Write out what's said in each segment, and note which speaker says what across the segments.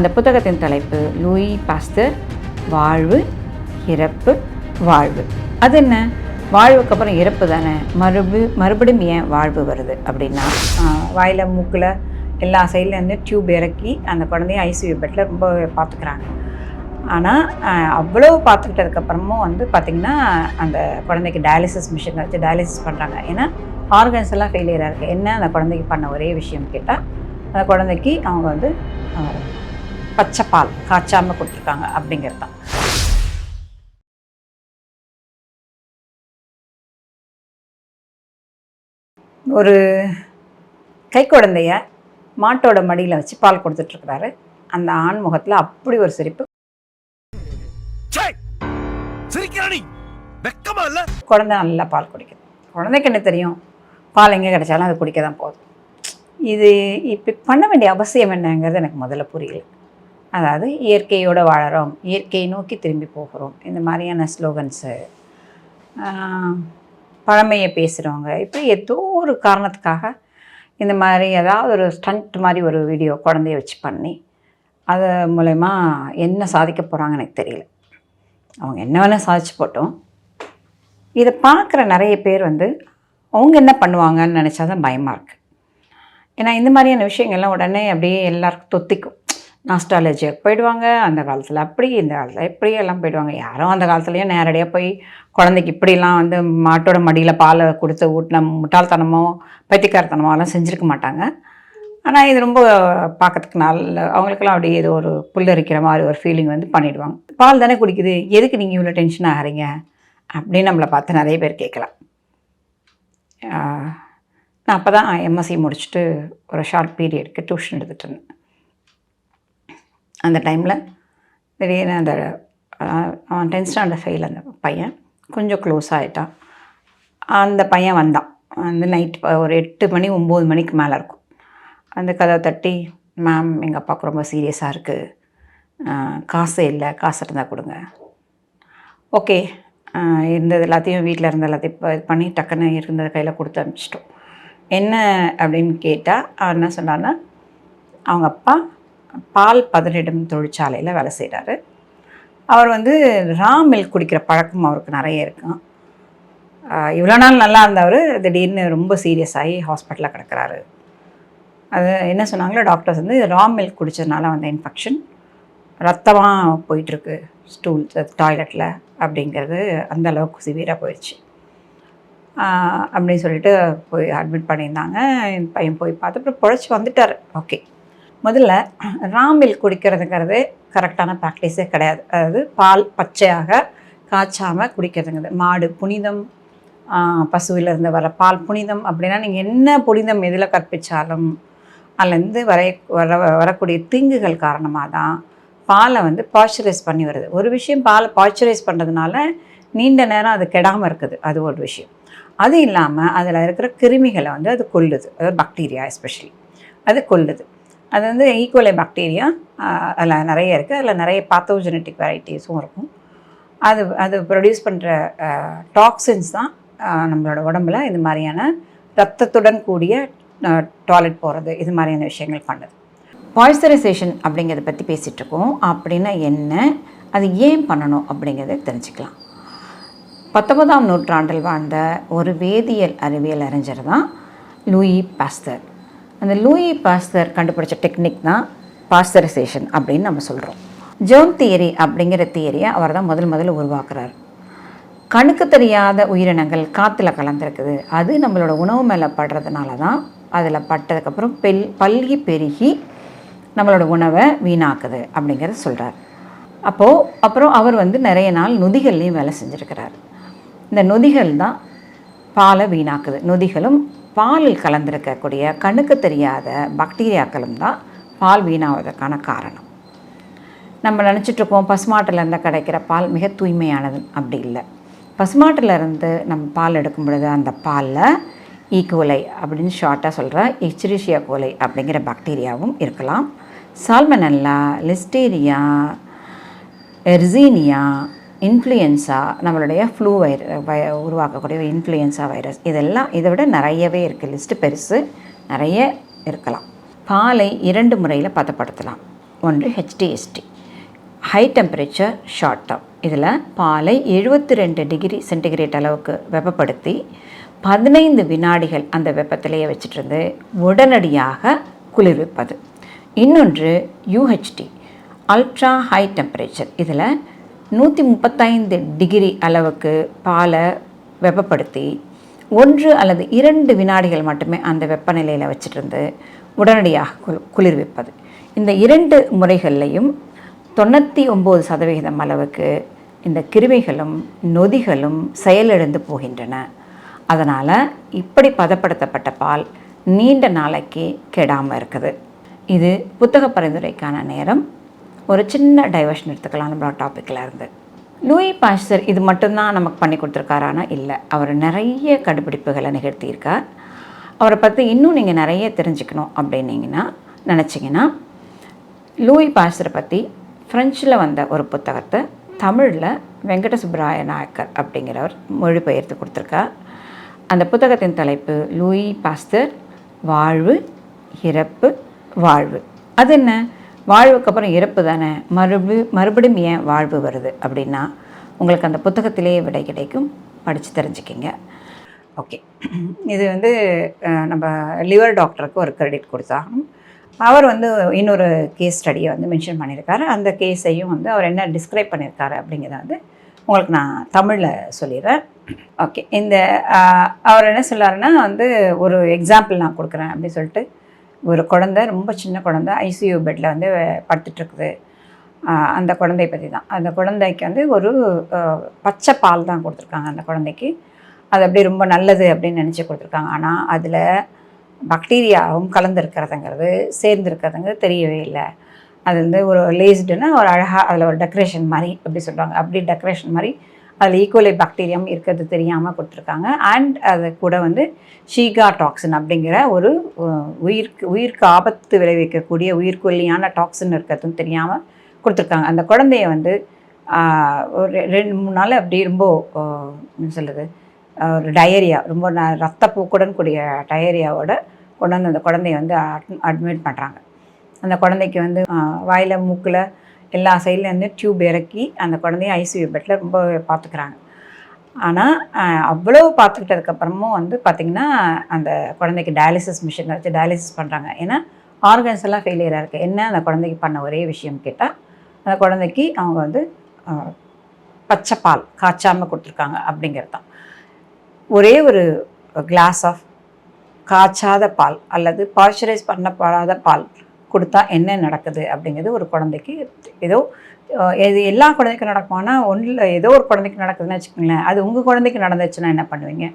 Speaker 1: அந்த புத்தகத்தின் தலைப்பு லூயி பாஸ்தர் வாழ்வு இறப்பு வாழ்வு. அது என்ன? வாழ்வுக்கு அப்புறம் இறப்பு தானே? மறுபு மறுபடியும் ஏன் வாழ்வு வருது அப்படின்னா வாயில் மூக்கில் எல்லா சைட்லேருந்து டியூப் இறக்கி அந்த குழந்தைய ஐசியூ பெட்டில் ரொம்ப பார்த்துக்கிறாங்க. ஆனால் அவ்வளோ பார்த்துக்கிட்டதுக்கப்புறமும் வந்து பார்த்திங்கன்னா அந்த குழந்தைக்கு டயாலிசிஸ் மிஷின் வச்சு டயாலிசிஸ் பண்ணுறாங்க ஏன்னா ஆர்கன்ஸ் எல்லாம் ஃபெயிலியராக இருக்குது என்ன அந்த குழந்தைக்கு பண்ண ஒரே விஷயம் கேட்டால் அந்த குழந்தைக்கு அவங்க வந்து பச்சை பால் காய்ச்சாமல் கொடுத்துருக்காங்க அப்படிங்கிறது தான் ஒரு கை குழந்தைய மாட்டோட மடியில் வச்சு பால் கொடுத்துட்ருக்குறாரு. அந்த ஆண் முகத்தில் அப்படி ஒரு சிரிப்பு. குழந்தை நல்லா பால் குடிக்குது. குழந்தைக்கு என்ன தெரியும்? பால் எங்கே கிடைச்சாலும் அது குடிக்க தான் போகுது. இது இப்படி பண்ண வேண்டிய அவசியம் என்னங்கிறது எனக்கு முதல்ல புரியல. அதாவது இயற்கையோடு வாழறோம் இயற்கையை நோக்கி திரும்பி போகிறோம். இந்த மாதிரியான ஸ்லோகன்ஸு. பழமையை பேசுகிறவங்க இப்போ ஏதோ ஒரு காரணத்துக்காக இந்த மாதிரி ஏதாவது ஒரு ஸ்டண்ட் மாதிரி ஒரு வீடியோ குழந்தைய வச்சு பண்ணி அது மூலயமா என்ன சாதிக்க போகிறாங்கன்னு எனக்கு தெரியல. அவங்க என்ன வேணால் சாதிச்சு போட்டோம். இதை பார்க்குற நிறைய பேர் வந்து அவங்க என்ன பண்ணுவாங்கன்னு நினச்சா தான் பயமாக இருக்குது ஏன்னா இந்த மாதிரியான விஷயங்கள்லாம் உடனே அப்படியே எல்லாருக்கும் தொத்திக்கும். நாஸ்டாலஜியாக போயிடுவாங்க. அந்த காலத்தில் அப்படி இந்த காலத்தில் இப்படி எல்லாம் போயிடுவாங்க. யாரும் அந்த காலத்துலேயும் நேரடியாக போய் குழந்தைக்கு இப்படிலாம் வந்து மாட்டோட மடியில் பாலை கொடுத்து ஊட்டின முட்டாள்தனமோ பைத்தியக்காரத்தனமோ எல்லாம் செஞ்சுருக்க மாட்டாங்க. ஆனால் இது ரொம்ப பார்க்கறதுக்கு நல்ல அவங்களுக்கெல்லாம் அப்படியே ஏதோ ஒரு புல்லரிக்கிற மாதிரி ஒரு ஃபீலிங் வந்து பண்ணிவிடுவாங்க பால் தானே குடிக்குது. எதுக்கு நீங்கள் இவ்வளோ டென்ஷன் ஆகிறீங்க? அப்படின்னு நம்மளை பார்த்து நிறைய பேர் கேட்கலாம். நான் அப்போ தான் எம்எஸ்சி முடிச்சுட்டு ஒரு ஷார்ட் பீரியடுக்கு டியூஷன் எடுத்துகிட்டு இருந்தேன். அந்த டைமில் திடீர்னு அந்த அவன் டென்த் ஸ்டாண்டர்ட் ஃபெயில் அந்த பையன். கொஞ்சம் க்ளோஸ் ஆகிட்டான் அந்த பையன் வந்தான். வந்து நைட் ஒரு எட்டு மணி ஒம்பது மணிக்கு மேலே இருக்கும். அந்த கதவை தட்டி மேம் எங்கள் அப்பாவுக்கு ரொம்ப சீரியஸாக இருக்குது காசு இல்லை காசு இருந்தால் கொடுங்க. ஓகே இருந்தது எல்லாத்தையும் வீட்டில் இருந்த எல்லாத்தையும் இப்போ இது பண்ணி டக்குன்னு இருந்ததை கையில் கொடுத்து அனுப்பிச்சிட்டோம். என்ன? அப்படின்னு கேட்டால் அவர் என்ன சொன்னார்னா அவங்க அப்பா பால் பதனிடும் தொழிற்சாலையில் வேலை செய்கிறாரு அவர் வந்து ரா மில்க் குடிக்கிற பழக்கம் அவருக்கு நிறைய இருக்கும் இவ்வளோ நாள் நல்லா இருந்தவர் திடீர்னு ரொம்ப சீரியஸ் ஆகி ஹாஸ்பிட்டலில் கிடக்குறாரு. அது என்ன சொன்னாங்களோ டாக்டர்ஸ் வந்து ரா மில்க் குடித்ததுனால வந்த இன்ஃபெக்ஷன் ரத்தமாக போயிட்டுருக்கு ஸ்டூல் டாய்லெட்டில் அப்படிங்கிறது அந்த அளவுக்கு சிவியராக போயிடுச்சு அப்படின்னு சொல்லிட்டு போய் அட்மிட் பண்ணியிருந்தாங்க. என் பையன் போய் பார்த்து அப்புறம் பொழைச்சி வந்துட்டார். ஓகே. முதல்ல ராமில் குடிக்கிறதுங்கிறது கரெக்டான ப்ராக்டிஸே கிடையாது. அதாவது பால் பச்சையாக காய்ச்சாமல் குடிக்கிறதுங்கிறது. மாடு புனிதம் பசுவிலிருந்து இருந்து வர பால் புனிதம் அப்படின்னா நீங்கள் என்ன புனிதம் எதில் கற்பிச்சாலும் அதுலேருந்து வர வர வரக்கூடிய தீங்குகள் காரணமாக தான் பாலை வந்து பாய்ச்சரைஸ் பண்ணி வருது. ஒரு விஷயம் பாலை பாய்ச்சரைஸ் பண்ணுறதுனால நீண்ட நேரம் அது கெடாமல் இருக்குது. அது ஒரு விஷயம். அது இல்லாமல் அதில் இருக்கிற கிருமிகளை வந்து அது கொல்லுது. அதாவது பாக்டீரியா எஸ்பெஷலி அது கொல்லுது. அது வந்து ஈக்குவலை பாக்டீரியா அதில் நிறைய இருக்குது அதில் நிறைய பாத்தோஜெனட்டிக் வெரைட்டிஸும் இருக்கும். அது அது ப்ரொடியூஸ் பண்ணுற டாக்ஸின்ஸ் தான் நம்மளோட உடம்புல இது மாதிரியான ரத்தத்துடன் கூடிய டாய்லெட் போகிறது இது மாதிரியான விஷயங்கள் பண்ணுது. பாய்ஸ்டரைசேஷன் அப்படிங்கிறத பற்றி பேசிகிட்டு இருக்கோம். அப்படின்னா என்ன? அது ஏன் பண்ணணும் அப்படிங்கிறத தெரிஞ்சுக்கலாம். பத்தொன்பதாம் நூற்றாண்டில் வாழ்ந்த ஒரு வேதியியல் அறிவியல் அறிஞர் தான் லூயி பாஸ்தர். அந்த லூயி பாஸ்தர் கண்டுபிடிச்ச டெக்னிக் தான் பாஸ்தரைசேஷன் அப்படின்னு நம்ம சொல்கிறோம் ஜோன் தியரி அப்படிங்கிற தியரியை அவர் தான் முதல் முதல்ல உருவாக்குறார். கணுக்கு தெரியாத உயிரினங்கள் காற்றுல கலந்துருக்குது. அது நம்மளோட உணவு மேலே படுறதுனால தான் அதில் பட்டதுக்கப்புறம் பெல் பல்கி பெருகி நம்மளோட உணவை வீணாக்குது அப்படிங்கிறத சொல்கிறார் அப்போது அப்புறம் அவர் வந்து நிறைய நாள் நொதிகள்லேயும் வேலை செஞ்சுருக்கிறார். இந்த நொதிகள் தான் பாலை வீணாக்குது. நொதிகளும் பாலில் கலந்திருக்கக்கூடிய கண்ணுக்கு தெரியாத பாக்டீரியாக்களும் தான் பால் வீணாவதற்கான காரணம். நம்ம நினச்சிட்ருப்போம் பசுமாட்டிலேருந்து பசுமாட்டில் இருந்து கிடைக்கிற பால் மிக தூய்மையானது அப்படி இல்லை. பசுமாட்டில் இருந்து நம்ம பால் எடுக்கும் பொழுது அந்த பாலில் ஈக்குவலை e. அப்படின்னு ஷார்ட்டாக சொல்கிற எச்ரிஷியா கோலை அப்படிங்கிற பாக்டீரியாவும் இருக்கலாம். சால்மனல்லா லிஸ்டீரியா எர்சீனியா இன்ஃப்ளூயன்ஸா நம்மளுடைய ஃப்ளூ வைர வை உருவாக்கக்கூடிய இன்ஃப்ளூயன்ஸா வைரஸ் இதெல்லாம் இதை விட நிறையவே இருக்குது லிஸ்ட்டு பெருசு நிறைய இருக்கலாம். பாலை இரண்டு முறையில் பதப்படுத்தலாம். ஒன்று HTST high temperature short term இதில் பாலை எழுபத்தி ரெண்டு டிகிரி சென்டிகிரேட் அளவுக்கு வெப்பப்படுத்தி பதினைந்து வினாடிகள் அந்த வெப்பத்திலேயே வச்சுட்டு உடனடியாக குளிர்விப்பது. இன்னொன்று யூஹெச்டி அல்ட்ரா ஹை டெம்பரேச்சர் இதில் நூற்றி முப்பத்தைந்து டிகிரி அளவுக்கு பாலை வெப்பப்படுத்தி ஒன்று அல்லது இரண்டு வினாடிகள் மட்டுமே அந்த வெப்பநிலையில் வச்சுட்டு உடனடியாக குளி குளிர்விப்பது. இந்த இரண்டு முறைகள்லையும் தொண்ணூற்றி ஒம்பது சதவிகிதம் அளவுக்கு இந்த கிருமிகளும் நொதிகளும் செயலிழந்து போகின்றன. அதனால் இப்படி பதப்படுத்தப்பட்ட பால் நீண்ட நாளைக்கு கெடாமல் இருக்குது. இது புத்தக பரிந்துரைக்கான நேரம். ஒரு சின்ன டைவர்ஷன் எடுத்துக்கலாம் நம்மளோட டாப்பிக்கில் இருந்து. லூயி பாஸ்டர் இது மட்டும்தான் நமக்கு பண்ணி கொடுத்துருக்காரானா இல்லை. அவர் நிறைய கண்டுபிடிப்புகளை நிகழ்த்தியிருக்கார். அவரை பற்றி இன்னும் நீங்கள் நிறைய தெரிஞ்சுக்கணும் அப்படின்னீங்கன்னா நினச்சிங்கன்னா லூயி பாஸ்டரை பற்றி ஃப்ரெஞ்சில் வந்த ஒரு புத்தகத்தை தமிழில் வெங்கட சுப்ராய நாயக்கர் அப்படிங்கிறவர் மொழிபெயர்த்து கொடுத்துருக்கார். அந்த புத்தகத்தின் தலைப்பு லூயி பாஸ்டர் வாழ்வு இறப்பு வாழ்வு. அது என்ன? வாழ்வுக்கு அப்புறம் இறப்பு தானே? மறுபடி மறுபடியும் ஏன் வாழ்வு வருது அப்படின்னா உங்களுக்கு அந்த புத்தகத்திலேயே விடை கிடைக்கும். படித்து தெரிஞ்சுக்கிங்க. ஓகே. இது வந்து நம்ம லிவர் டாக்டருக்கு ஒரு கிரெடிட் கொடுத்தாகணும். அவர் வந்து இன்னொரு கேஸ் ஸ்டடியை வந்து மென்ஷன் பண்ணியிருக்காரு. அந்த கேஸையும் வந்து அவர் என்ன டிஸ்கிரைப் பண்ணியிருக்காரு அப்படிங்கிறத வந்து உங்களுக்கு நான் தமிழில் சொல்லிடுறேன். ஓகே. இந்த அவர் என்ன சொல்லாருன்னா வந்து ஒரு எக்ஸாம்பிள் நான் கொடுக்குறேன் அப்படின்னு சொல்லிட்டு ஒரு குழந்தை ரொம்ப சின்ன குழந்தை ஐசியூ பெட்டில் வந்து படுத்துட்ருக்குது. அந்த குழந்தைய பற்றி தான். அந்த குழந்தைக்கு வந்து ஒரு பச்சை பால் தான் கொடுத்துருக்காங்க அந்த குழந்தைக்கு. அது அப்படியே ரொம்ப நல்லது அப்படின்னு நினச்சி கொடுத்துருக்காங்க. ஆனால் அதில் பாக்டீரியாவும் கலந்துருக்கிறதுங்கிறது சேர்ந்துருக்கிறதுங்கிறது தெரியவே இல்லை. அது வந்து ஒரு லேஸ்டுன்னா ஒரு அழகாக அதில் ஒரு டெக்கரேஷன் மாதிரி அப்படி சொல்லுவாங்க. அப்படி டெக்கரேஷன் மாதிரி அதில் ஈக்குவலை பாக்டீரியம் இருக்கிறது தெரியாமல் கொடுத்துருக்காங்க. அண்ட் அது கூட வந்து ஷீகா டாக்ஸின் அப்படிங்கிற ஒரு உயிருக்கு உயிருக்கு ஆபத்து விளைவிக்கக்கூடிய உயிர்கொல்லியான டாக்ஸின் இருக்கிறதும் தெரியாமல் கொடுத்துருக்காங்க. அந்த குழந்தைய வந்து ஒரு ரெ- ரெண்டு மூணு நாள் அப்படி ரொம்ப என்ன சொல்லுது ஒரு டயரியா ரொம்ப ந- ரத்தப்போக்குடன் கூடிய டயரியாவோட கொண்டு வந்து அந்த குழந்தைய வந்து அட்மிட் பண்ணுறாங்க அந்த குழந்தைக்கு வந்து வாயில் மூக்கில் எல்லா சைட்லேருந்து டியூப் இறக்கி அந்த குழந்தைய ஐசியூ பெட்டில் ரொம்ப பார்த்துக்கிறாங்க. ஆனால் அவ்வளோ பார்த்துக்கிட்டதுக்கப்புறமும் வந்து பார்த்திங்கன்னா அந்த குழந்தைக்கு டயாலிசிஸ் மிஷின் வச்சு டயாலிசிஸ் பண்ணுறாங்க ஏன்னா ஆர்கன்ஸ் எல்லாம் ஃபெயிலியராக இருக்குது என்ன அந்த குழந்தைக்கு பண்ண ஒரே விஷயம் கேட்டால் அந்த குழந்தைக்கு அவங்க வந்து பச்சை பால் காய்ச்சாமல் கொடுத்துருக்காங்க அப்படிங்கிறது தான். ஒரே ஒரு கிளாஸ் ஆஃப் காய்ச்சாத பால் அல்லது பாய்ச்சரைஸ் பண்ணப்படாத பால் கொடுத்தா என்ன நடக்குது அப்படிங்கிறது ஒரு குழந்தைக்கு ஏதோ இது எல்லா குழந்தைக்கும் நடக்குமானா ஒன்றில் ஏதோ ஒரு குழந்தைக்கு நடக்குதுன்னு வச்சுக்கோங்களேன் அது உங்கள் குழந்தைக்கு நடந்துச்சுன்னா என்ன பண்ணுவீங்க?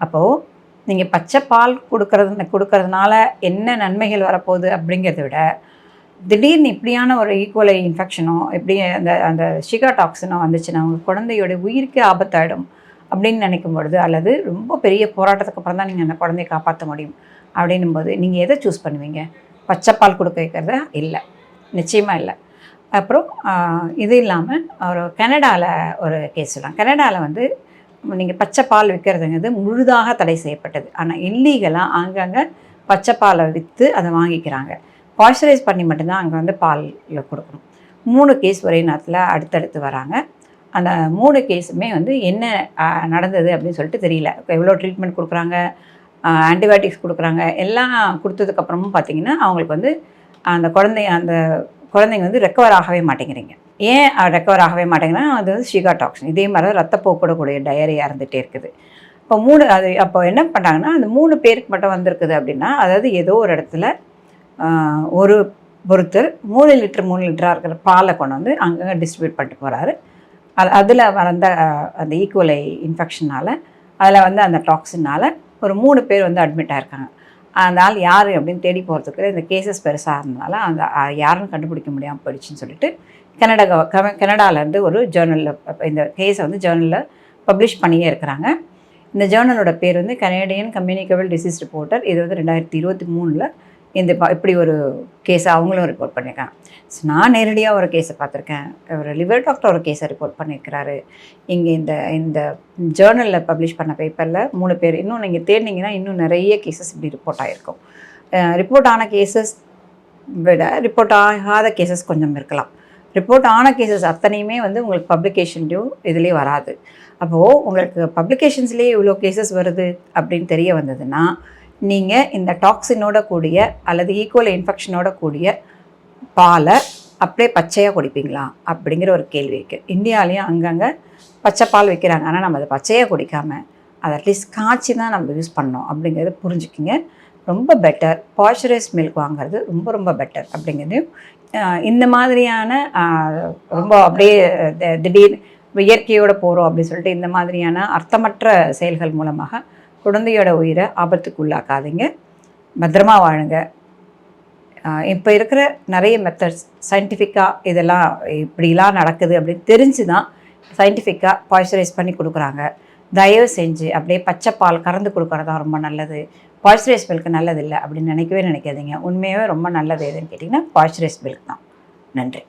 Speaker 1: அப்போது நீங்கள் பச்சை பால் கொடுக்கறது கொடுக்கறதுனால என்ன நன்மைகள் வரப்போகுது அப்படிங்கிறத விட திடீர்னு இப்படியான ஒரு e. ஈக்குவலை இன்ஃபெக்ஷனோ இப்படி அந்த அந்த ஷிகா டாக்ஸினோ வந்துச்சுன்னா உங்கள் குழந்தையோட உயிருக்கே ஆபத்தாயிடும் அப்படின்னு நினைக்கும் பொழுது அல்லது ரொம்ப பெரிய போராட்டத்துக்கு அப்புறம் தான் நீங்கள் அந்த குழந்தைய காப்பாற்ற முடியும் அப்படின்னும் போது நீங்கள் எதை சூஸ் பண்ணுவீங்க? பச்சை பால் கொடுக்க வைக்கிறது? இல்லை. நிச்சயமாக இல்லை. அப்புறம் இது இல்லாமல் ஒரு கனடாவில் ஒரு கேஸ் சொல்லலாம் கனடாவில் வந்து நீங்கள் பச்சை பால் விற்கிறதுங்கிறது முழுதாக தடை செய்யப்பட்டது. ஆனால் இல்லீகலாக அங்கங்கே பச்சை பாலை விற்று அதை வாங்கிக்கிறாங்க. பாய்ச்சரைஸ் பண்ணி மட்டும்தான் அங்கே வந்து பாலில் கொடுக்கணும். மூணு கேஸ் ஒரே நேரத்தில் அடுத்தடுத்து வராங்க. அந்த மூணு கேஸுமே வந்து என்ன நடந்தது அப்படின்னு சொல்லிட்டு தெரியல. எவ்வளோ ட்ரீட்மெண்ட் கொடுக்குறாங்க? ஆன்டிபயோட்டிக்ஸ் கொடுக்குறாங்க. எல்லாம் கொடுத்ததுக்கப்புறமும் பார்த்தீங்கன்னா அவங்களுக்கு வந்து அந்த குழந்தை அந்த குழந்தைங்க வந்து ரெக்கவர் ஆகவே மாட்டேங்கிறீங்க. ஏன் ரெக்கவர் ஆகவே மாட்டேங்கிறா அது வந்து ஷிகா டாக்ஸின் இதே மாதிரி தான் ரத்தப்போக்கூடக்கூடிய டயரியாக இருந்துகிட்டே இருக்குது. இப்போ மூணு அது அப்போ என்ன பண்ணுறாங்கன்னா அந்த மூணு பேருக்கு மட்டும் வந்திருக்குது அப்படின்னா அதாவது ஏதோ ஒரு இடத்துல ஒரு ஒருத்தர் மூணு லிட்டர் மூணு லிட்டராக இருக்கிற பாலை கொண்டு வந்து அங்கங்கே டிஸ்ட்ரிபியூட் பண்ணிட்டு போகிறாரு அது அதில் வந்த அந்த ஈக்குவலை இன்ஃபெக்ஷனால் அதில் வந்து அந்த டாக்ஸினால் ஒரு மூணு பேர் வந்து அட்மிட் ஆயிருக்காங்க. அந்த ஆள் யார் அப்படின்னு தேடி போகிறதுக்கு இந்த கேசஸ் பெருசாக இருந்தனால அந்த யாருன்னு கண்டுபிடிக்க முடியாமல் போயிடுச்சுன்னு சொல்லிட்டு கனடா கவ- கனடாலேருந்து ஒரு ஜேர்னலில் இந்த கேஸை வந்து ஜேர்னலில் பப்ளிஷ் பண்ணியே இருக்கிறாங்க. இந்த ஜேர்னலோட பேர் வந்து கனேடியன் கம்யூனிகபிள் டிசீஸ் ரிப்போர்ட்டர் இது வந்து ரெண்டாயிரத்தி இருபத்தி மூணில் இந்த இப்படி ஒரு கேஸை அவங்களும் ரிப்போர்ட் பண்ணியிருக்காங்க ஸோ நான் நேரடியாக ஒரு கேஸை பார்த்துருக்கேன். ஒரு லிவர் டாக்டர் ஒரு கேஸை ரிப்போர்ட் பண்ணியிருக்கிறாரு இங்கே இந்த இந்த ஜேர்னலில் பப்ளிஷ் பண்ண பேப்பரில் மூணு பேர் இன்னும் நீங்கள் தேடினீங்கன்னா இன்னும் நிறைய கேசஸ் இப்படி ரிப்போர்ட் ஆகிருக்கும் ரிப்போர்ட் ஆன கேசஸ் விட ரிப்போர்ட் ஆகாத கேசஸ் கொஞ்சம் இருக்கலாம். ரிப்போர்ட் ஆன கேசஸ் அத்தனையுமே வந்து உங்களுக்கு பப்ளிகேஷன்லேயும் இதுலேயே வராது. அப்போது உங்களுக்கு பப்ளிகேஷன்ஸ்லேயே இவ்வளோ கேசஸ் வருது அப்படின்னு தெரிய வந்ததுன்னா நீங்கள் இந்த டாக்ஸினோட கூடிய அல்லது ஈக்குவல் இன்ஃபெக்ஷனோட கூடிய பாலை அப்படியே பச்சையாக குடிப்பீங்களா? அப்படிங்கிற ஒரு கேள்வி இருக்குது இந்தியாவிலையும் அங்கங்கே பச்சை பால் வைக்கிறாங்க. ஆனால் நம்ம அதை பச்சையாக குடிக்காமல் அதை அட்லீஸ்ட் காய்ச்சி தான் நம்ம யூஸ் பண்ணோம் அப்படிங்கிறத புரிஞ்சுக்கிங்க. ரொம்ப பெட்டர் பாய்ச்சரைஸ் மில்க் வாங்குறது ரொம்ப ரொம்ப பெட்டர் அப்படிங்கிறதையும் இந்த மாதிரியான ரொம்ப அப்படியே திடீர் இயற்கையோடு போகிறோம் அப்படின்னு சொல்லிட்டு இந்த மாதிரியான அர்த்தமற்ற செயல்கள் மூலமாக குழந்தையோட உயிரை ஆபத்துக்கு உள்ளாக்காதீங்க பத்திரமா வாழுங்க. இப்போ இருக்கிற நிறைய மெத்தட்ஸ் சயின்டிஃபிக்காக இதெல்லாம் இப்படிலாம் நடக்குது அப்படின்னு தெரிஞ்சு தான் சயின்டிஃபிக்காக பாய்ச்சரைஸ் பண்ணி கொடுக்குறாங்க. தயவு செஞ்சு அப்படியே பச்சை பால் கறந்து கொடுக்குறதா ரொம்ப நல்லது. பாய்ச்சரைஸ் மில்க் நல்லது இல்லை அப்படின்னு நினைக்கவே நினைக்காதீங்க. உண்மையாகவே ரொம்ப நல்லது எதுன்னு கேட்டிங்கன்னா பாய்ச்சரைஸ் மில்க் தான். நன்றி.